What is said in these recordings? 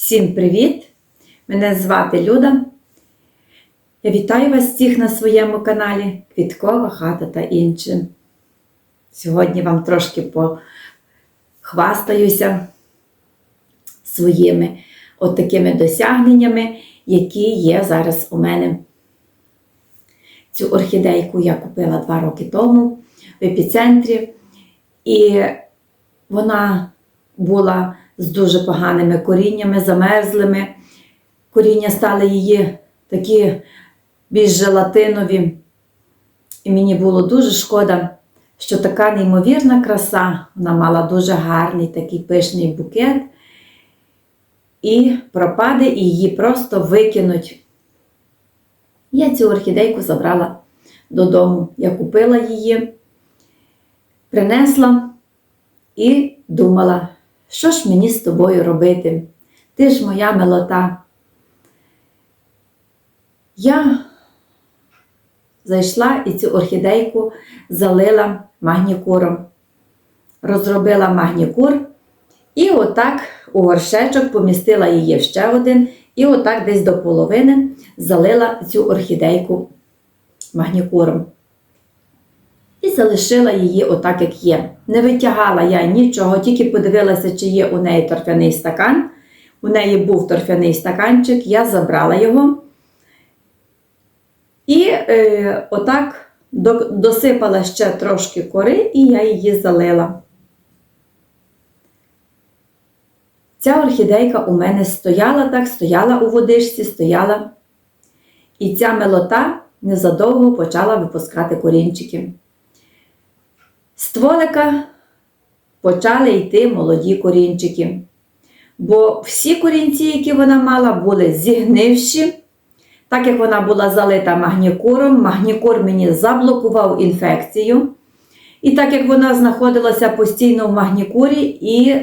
Всім привіт! Мене звати Люда. Я вітаю вас всіх на своєму каналі Квіткова хата та інше. Сьогодні вам трошки похвастаюся своїми от такими досягненнями, які є зараз у мене. Цю орхідейку я купила два роки тому в епіцентрі, і вона була з дуже поганими коріннями, замерзлими. Коріння стали її такі більш желатинові. І мені було дуже шкода, що така неймовірна краса, вона мала дуже гарний такий пишний букет, і пропаде, і її просто викинуть. Я цю орхідейку забрала додому. Я купила її, принесла і думала, що ж мені з тобою робити? Ти ж моя милота. Я зайшла і цю орхідейку залила магнікуром. Розробила магнікур і отак у горшечок помістила її ще один, і отак десь до половини залила цю орхідейку магнікуром. І залишила її отак, як є. Не витягала я нічого, тільки подивилася, чи є у неї торфяний стакан. У неї був торфяний стаканчик, я забрала його. І е, отак досипала ще трошки кори, і я її залила. Ця орхідейка у мене стояла так, стояла у водичці, стояла. І ця милота незадовго почала випускати корінчики. Стволика почали йти молоді корінчики. Бо всі корінці, які вона мала, були зігнивші. Так як вона була залита магнікуром, магнікур мені заблокував інфекцію. І так як вона знаходилася постійно в магнікурі, і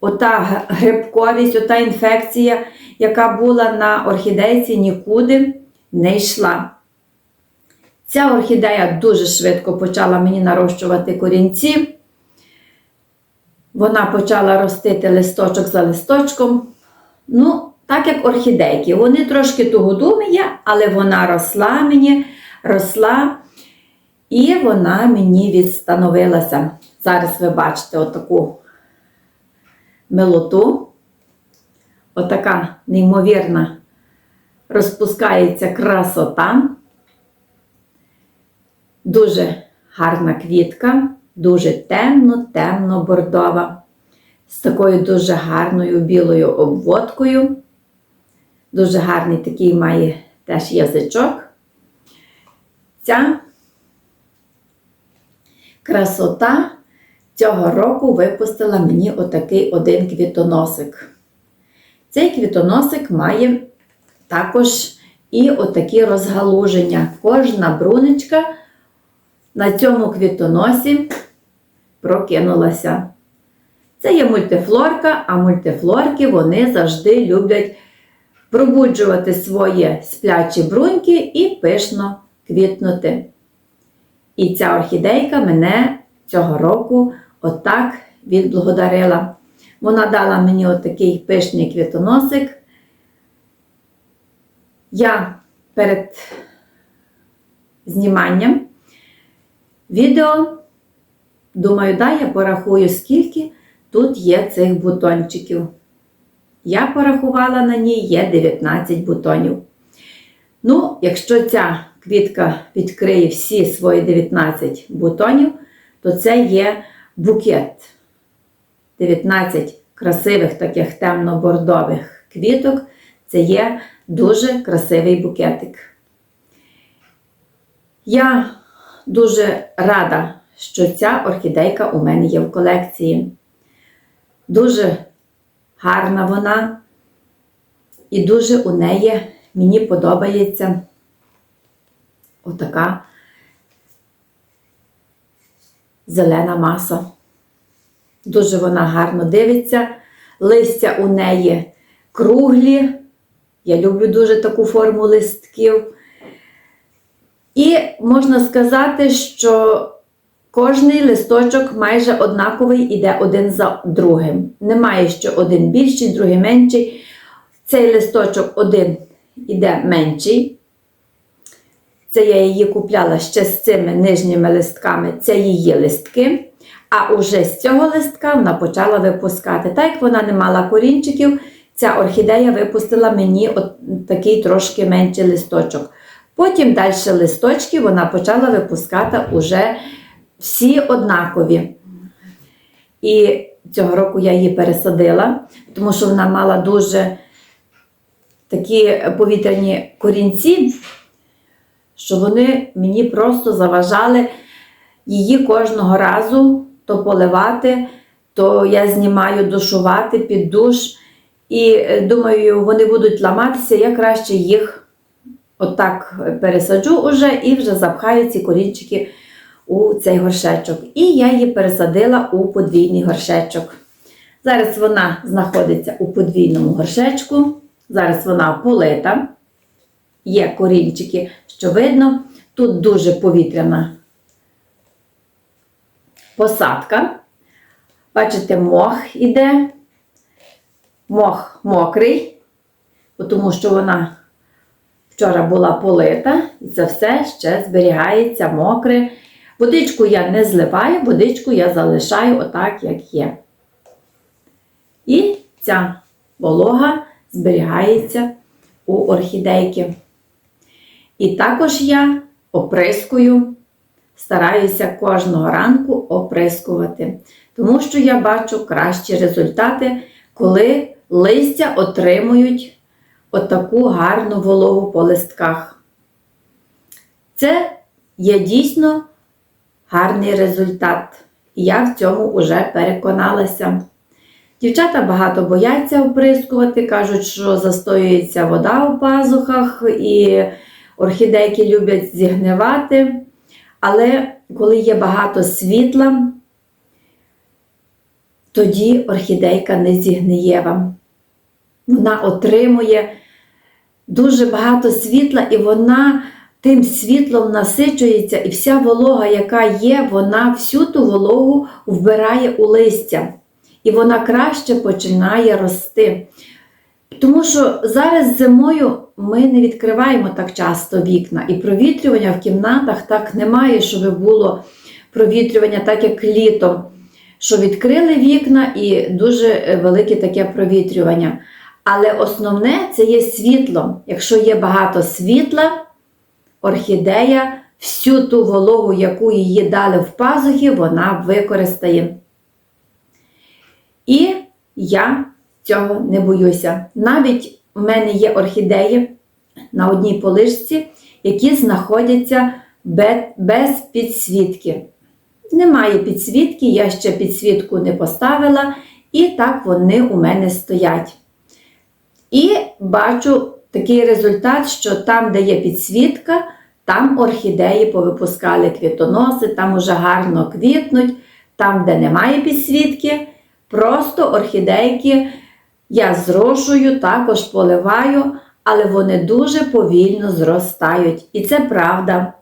ота грибковість, ота інфекція, яка була на орхідейці, нікуди не йшла. Ця орхідея дуже швидко почала мені нарощувати корінці. Вона почала ростити листочок за листочком. Ну, так як орхідейки. Вони трошки тугодумі, але вона росла мені, росла, і вона мені відстановилася. Зараз ви бачите отаку милоту. Отака неймовірна розпускається красота. Дуже гарна квітка, дуже темно-темно бордова, з такою дуже гарною білою обводкою. Дуже гарний такий має теж язичок. Ця красота цього року випустила мені отакий один квітоносик. Цей квітоносик має також і отакі розгалуження. Кожна бруничка на цьому квітоносі прокинулася. Це є мультифлорка, а мультифлорки вони завжди люблять пробуджувати свої сплячі бруньки і пишно квітнути. І ця орхідейка мене цього року отак відблагодарила. Вона дала мені отакий пишний квітоносик. Я перед зніманням відео, думаю, дай я порахую, скільки тут є цих бутончиків. Я порахувала на ній є 19 бутонів. Ну, якщо ця квітка відкриє всі свої 19 бутонів, то це є букет. 19 красивих таких темно-бордових квіток. Це є дуже красивий букетик. Я дуже рада, що ця орхідейка у мене є в колекції. Дуже гарна вона, і дуже у неї мені подобається отака зелена маса. Дуже вона гарно дивиться. Листя у неї круглі. Я люблю дуже таку форму листків. І можна сказати, що кожний листочок майже однаковий іде один за другим. Немає що один більший, другий менший. Цей листочок один іде менший. Це я її купляла ще з цими нижніми листками, це її листки. А уже з цього листка вона почала випускати. Так як вона не мала корінчиків, ця орхідея випустила мені от такий трошки менший листочок. Потім далі листочки вона почала випускати уже всі однакові. І цього року я її пересадила, тому що вона мала дуже такі повітряні корінці, що вони мені просто заважали її кожного разу то поливати, то я знімаю душувати під душ. І е, думаю, вони будуть ламатися, я краще їх отак пересаджу уже і вже запхаю ці корінчики у цей горшечок. І я її пересадила у подвійний горшечок. Зараз вона знаходиться у подвійному горшечку. Зараз вона полита. Є корінчики, що видно. Тут дуже повітряна посадка. Бачите, мох іде. Мох мокрий, тому що вона вчора була полита, і це все ще зберігається мокре. Водичку я не зливаю, водичку я залишаю отак, як є. І ця волога зберігається у орхідейки. І також я оприскую, стараюся кожного ранку оприскувати, тому що я бачу кращі результати, коли листя отримують отаку гарну вологу по листках. Це є дійсно гарний результат. І я в цьому вже переконалася. Дівчата багато бояться оприскувати, кажуть, що застоюється вода у пазухах, і орхідейки люблять зігнивати. Але коли є багато світла, тоді орхідейка не зігниє вам. Вона отримує дуже багато світла, і вона тим світлом насичується, і вся волога, яка є, вона всю ту вологу вбирає у листя. І вона краще починає рости. Тому що зараз зимою ми не відкриваємо так часто вікна, і провітрювання в кімнатах так немає, щоб було провітрювання, так як літом, що відкрили вікна і дуже велике таке провітрювання. Але основне це є світло. Якщо є багато світла, орхідея всю ту вологу, яку її дали в пазухи, вона використає. І я цього не боюся. Навіть у мене є орхідеї на одній полишці, які знаходяться без підсвітки. Немає підсвітки, я ще підсвітку не поставила, і так вони у мене стоять. І бачу такий результат, що там, де є підсвітка, там орхідеї повипускали квітоноси, там уже гарно квітнуть, там, де немає підсвітки, просто орхідейки я зрошую, також поливаю, але вони дуже повільно зростають. І це правда.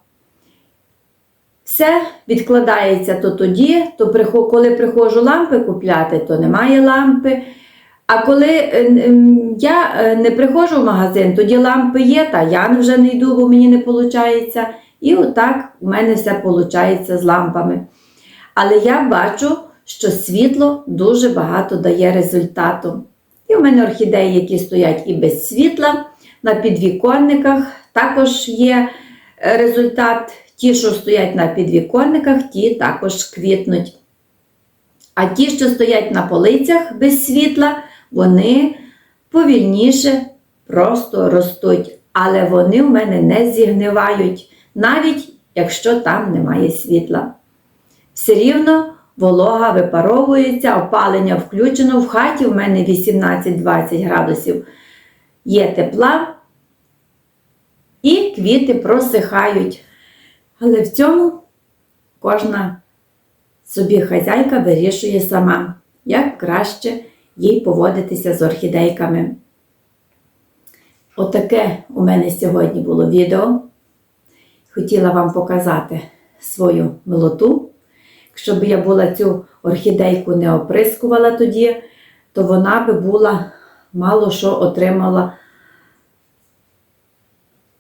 Все відкладається то тоді, то коли приходжу лампи купляти, то немає лампи. А коли е, я е, не приходжу в магазин, тоді лампи є, та я вже не йду, бо мені не виходить. І отак у мене все виходить з лампами. Але я бачу, що світло дуже багато дає результату. І у мене орхідеї, які стоять і без світла, на підвіконниках також є е, результат. Ті, що стоять на підвіконниках, ті також квітнуть. А ті, що стоять на полицях без світла, вони повільніше просто ростуть. Але вони в мене не зігнивають, навіть якщо там немає світла. Все рівно волога випаровується, опалення включено. В хаті в мене 18-20 градусів є тепла, і квіти просихають. Але в цьому кожна собі хазяйка вирішує сама, як краще їй поводитися з орхідейками. Отаке у мене сьогодні було відео. Хотіла вам показати свою милоту. Якщо б я була цю орхідейку не оприскувала тоді, то вона би була мало що отримала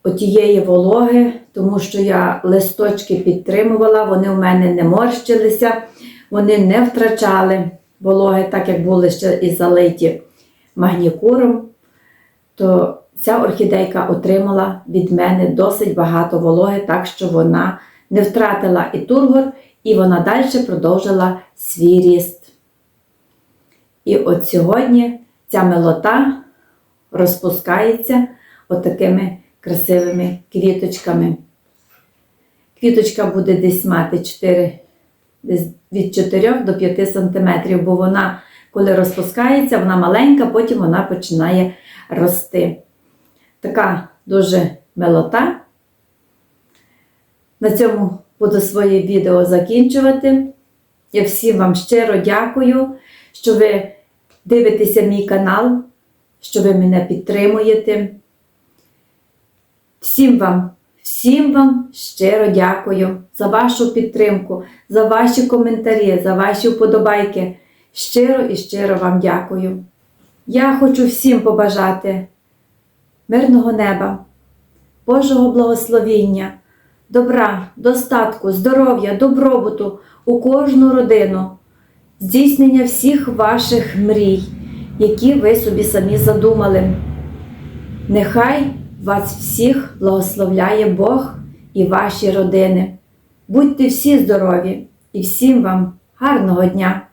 отієї вологи, тому що я листочки підтримувала, вони в мене не морщилися, вони не втрачали вологи, так як були ще і залиті магнікуром, то ця орхідейка отримала від мене досить багато вологи, так що вона не втратила і тургор, і вона далі продовжила свій ріст. І от сьогодні ця милота розпускається отакими красивими квіточками. Квіточка буде десь мати 4, десь від 4 до 5 см, бо вона, коли розпускається, вона маленька, потім вона починає рости. Така дуже милота. На цьому буду своє відео закінчувати. Я всім вам щиро дякую, що ви дивитеся мій канал, що ви мене підтримуєте. Всім вам, всім вам щиро дякую за вашу підтримку, за ваші коментарі, за ваші вподобайки. Щиро і щиро вам дякую. Я хочу всім побажати мирного неба, Божого благословіння, добра, достатку, здоров'я, добробуту у кожну родину, здійснення всіх ваших мрій, які ви собі самі задумали. Нехай вас всіх благословляє Бог і ваші родини. Будьте всі здорові і всім вам гарного дня!